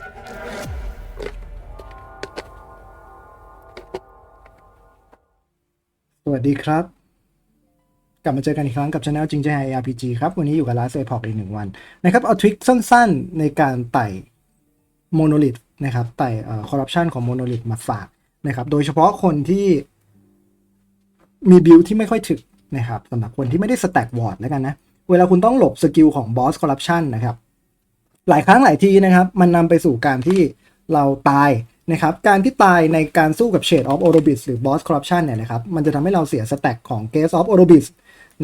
สวัสดีครับ กลับมาเจอกันอีกครั้งกับช anel จริงใจ RPG ครับ วันนี้อยู่กับลาสเซพอกอีกหนึ่งวันนะครับ เอาทริคสั้นๆ ในการไต่โมโนลิทนะครับ ไต่คอร์รัปชันของโมโนลิทมาฝากนะครับ โดยเฉพาะคนที่มีบิลที่ไม่ค่อยถึกนะครับสำหรับคนที่ไม่ได้สแต็กวอร์ดแล้วกันนะ เวลาคุณต้องหลบสกิลของบอสคอร์รัปชันนะครับ หลายครั้งหลายทีนะครับ มันนำไปสู่การที่เราตายนะครับ การที่ตายในการสู้กับ Shade of Orobis หรือ Boss Corruption เนี่ยนะครับ มันจะทำให้เราเสียสแต็กของ Gaze of Orobis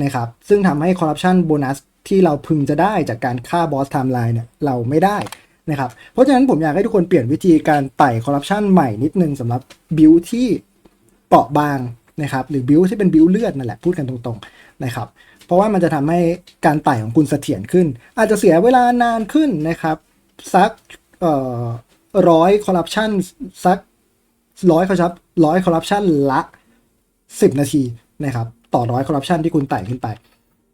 นะครับ ซึ่งทำให้ Corruption Bonus ที่เราพึงจะได้จากการฆ่า Boss Timeline เนี่ยเราไม่ได้นะครับ เพราะฉะนั้นผมอยากให้ทุกคนเปลี่ยนวิธีการไต่ Corruption ใหม่นิดนึงสำหรับบิลที่เปราะบางนะครับหรือบิลที่เป็นบิลเลือดนั่นแหละพูดกันตรงๆนะครับ เพราะว่ามันจะทำให้การไต่ของคุณเสถียรขึ้น อาจจะเสียเวลานานขึ้นนะครับสักร้อยคอร์รัปชันสักร้อยคอร์รัปร้อยคอร์รัปชันละสิบนาทีนะครับต่อร้อยคอร์รัปชันที่คุณไต่ขึ้นไป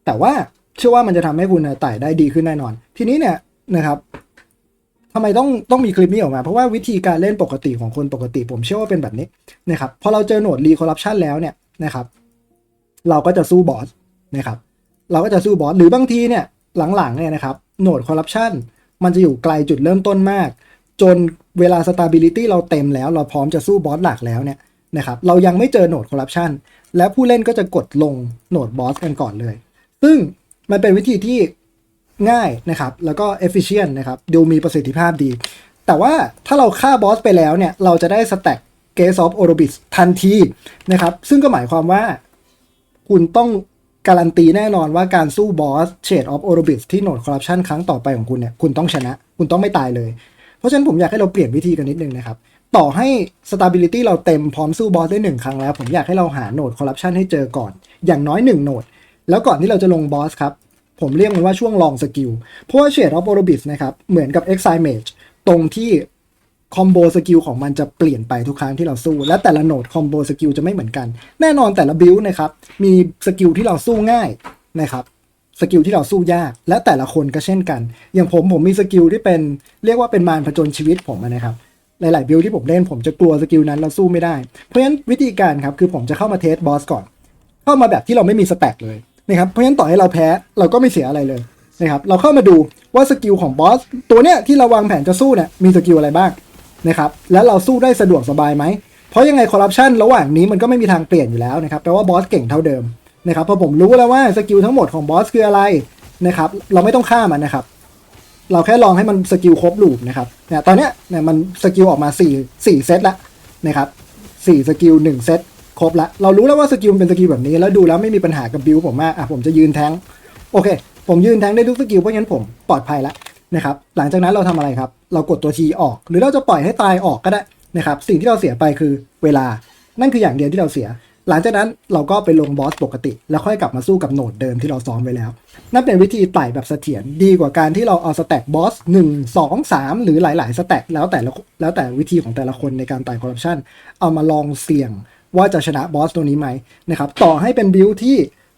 แต่ว่าเชื่อว่ามันจะทำให้คุณไต่ได้ดีขึ้นแน่นอน ทีนี้เนี่ยนะครับทำไมต้องต้องมีคลิปนี้ออกมา เพราะว่าวิธีการเล่นปกติของคนปกติ ผมเชื่อว่าเป็นแบบนี้นะครับพอเราเจอโหนดรีคอร์รัปชันแล้วเนี่ยนะครับ เราก็จะสู้บอส นะครับเราก็จะสู้บอสหรือบางทีเนี่ยหลังๆเนี่ยนะครับโหนดคอร์รัปชันมันจะอยู่ไกลจุดเริ่มต้นมาก จนเวลา stability เราเต็มแล้ว เราพร้อมจะสู้บอสหลักแล้วเนี่ยนะครับเรายังไม่เจอโหนดคอร์รัปชันและผู้เล่นก็จะกดลงโหนดบอสกันก่อนเลย ซึ่งมันเป็นวิธีที่ง่ายนะครับแล้วก็ efficient นะครับดูมีประสิทธิภาพดี แต่ว่าถ้าเราฆ่าบอสไปแล้วเนี่ยเราจะได้สแต็กเกสออฟโอโรบิสทันทีนะครับซึ่งก็หมายความว่าคุณต้อง การันตีแน่นอนว่าการสู้บอสเชดออฟโอโรบิสที่โหนดคอร์รัปชันครั้งต่อไปของคุณเนี่ยคุณต้องชนะ คุณต้องไม่ตายเลย เพราะฉะนั้นผมอยากให้เราเปลี่ยนวิธีกันนิดนึงนะครับ ต่อให้ stability เราเต็มพร้อมสู้บอสได้หนึ่งครั้งแล้ว ผมอยากให้เราหาโหนดคอร์รัปชันให้เจอก่อน อย่างน้อยหนึ่งโหนด แล้วก่อนที่เราจะลงบอสครับ ผมเรียกมันว่าช่วงลองสกิลเพราะว่าเชดออฟโอโรบิสนะครับเหมือนกับ Exile Mage ตรงที่ คอมโบสกิลของมันจะเปลี่ยนไปทุกครั้งที่เราสู้ และแต่ละโหนดคอมโบสกิลจะไม่เหมือนกัน แน่นอนแต่ละบิลนะครับ มีสกิลที่เราสู้ง่ายนะครับสกิลที่เราสู้ยาก และแต่ละคนก็เช่นกัน อย่างผมผมมีสกิลที่เป็นเรียกว่าเป็นมารผจญชีวิตผมนะครับ หลาย ๆ บิลที่ผมเล่นผมจะกลัวสกิลนั้นเราสู้ไม่ได้ เพราะฉะนั้นวิธีการครับคือผมจะเข้ามาเทสบอสก่อน เข้ามาแบบที่เราไม่มีสแต็กเลยนะครับเพราะฉะนั้นต่อให้เราแพ้เราก็ไม่เสียอะไรเลยนะครับเราเข้ามาดูว่าสกิลของบอสตัวเนี้ยที่เราวางแผนจะสู้เนี่ยมีสกิลอะไรบ้าง นะครับแล้วเราสู้ได้สะดวกสบายไหม เพราะยังไงคอร์รัปชันระหว่างนี้มันก็ไม่มีทางเปลี่ยนอยู่แล้วนะครับแปลว่าบอสเก่งเท่าเดิมนะครับพอผมรู้แล้วว่าสกิลทั้งหมดของบอสคืออะไรนะครับเราไม่ต้องฆ่ามันนะครับเราแค่ลองให้มันสกิลครบลูปนะครับเนี่ยตอนเนี้ยเนี่ยมันสกิลออกมา 4 4 เซตละนะครับ4สกิล1เซตครบละเรารู้แล้วว่าสกิลมันเป็นสกิลแบบนี้ แล้วดูแล้วไม่มีปัญหากับบิวผมมากอะผมจะยืนแทงโอเค ผมยืนแทงได้ทุกสกิลเพราะงั้นผมปลอดภัยล้ว นะครับหลังจากนั้นเราทำอะไรครับ เรากดตัวทีออก หรือเราจะปล่อยให้ตายออกก็ได้นะครับสิ่งที่เราเสียไปคือเวลา นั่นคืออย่างเดียวที่เราเสีย หลังจากนั้นเราก็ไปลงบอสปกติ แล้วค่อยกลับมาสู้กับโหนดเดิมที่เราซ้อมไว้แล้ว นั่นเป็นวิธีไต่แบบเสถียรดีกว่าการที่เราเอาสแต็กบอส1 2 3 หรือหลาย ๆ สแต็กแล้วแต่แล้วแต่วิธีของแต่ละคนในการไต่คอร์รัปชันเอามาลองเสี่ยงว่าจะชนะบอสตัวนี้ไหมนะครับต่อให้เป็นบิลที่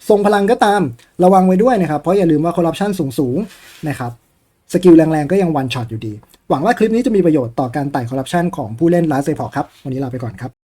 ทรงพลังก็ตามระวังไว้ด้วยนะครับเพราะอย่าลืมว่าคอร์รัปชันสูงๆนะครับ สกิลแรงๆ ก็ยังวันช็อตอยู่ดี หวังว่าคลิปนี้จะมีประโยชน์ต่อการไต่คอร์รัปชันของผู้เล่นลาเซพอครับ วันนี้ลาไปก่อนครับ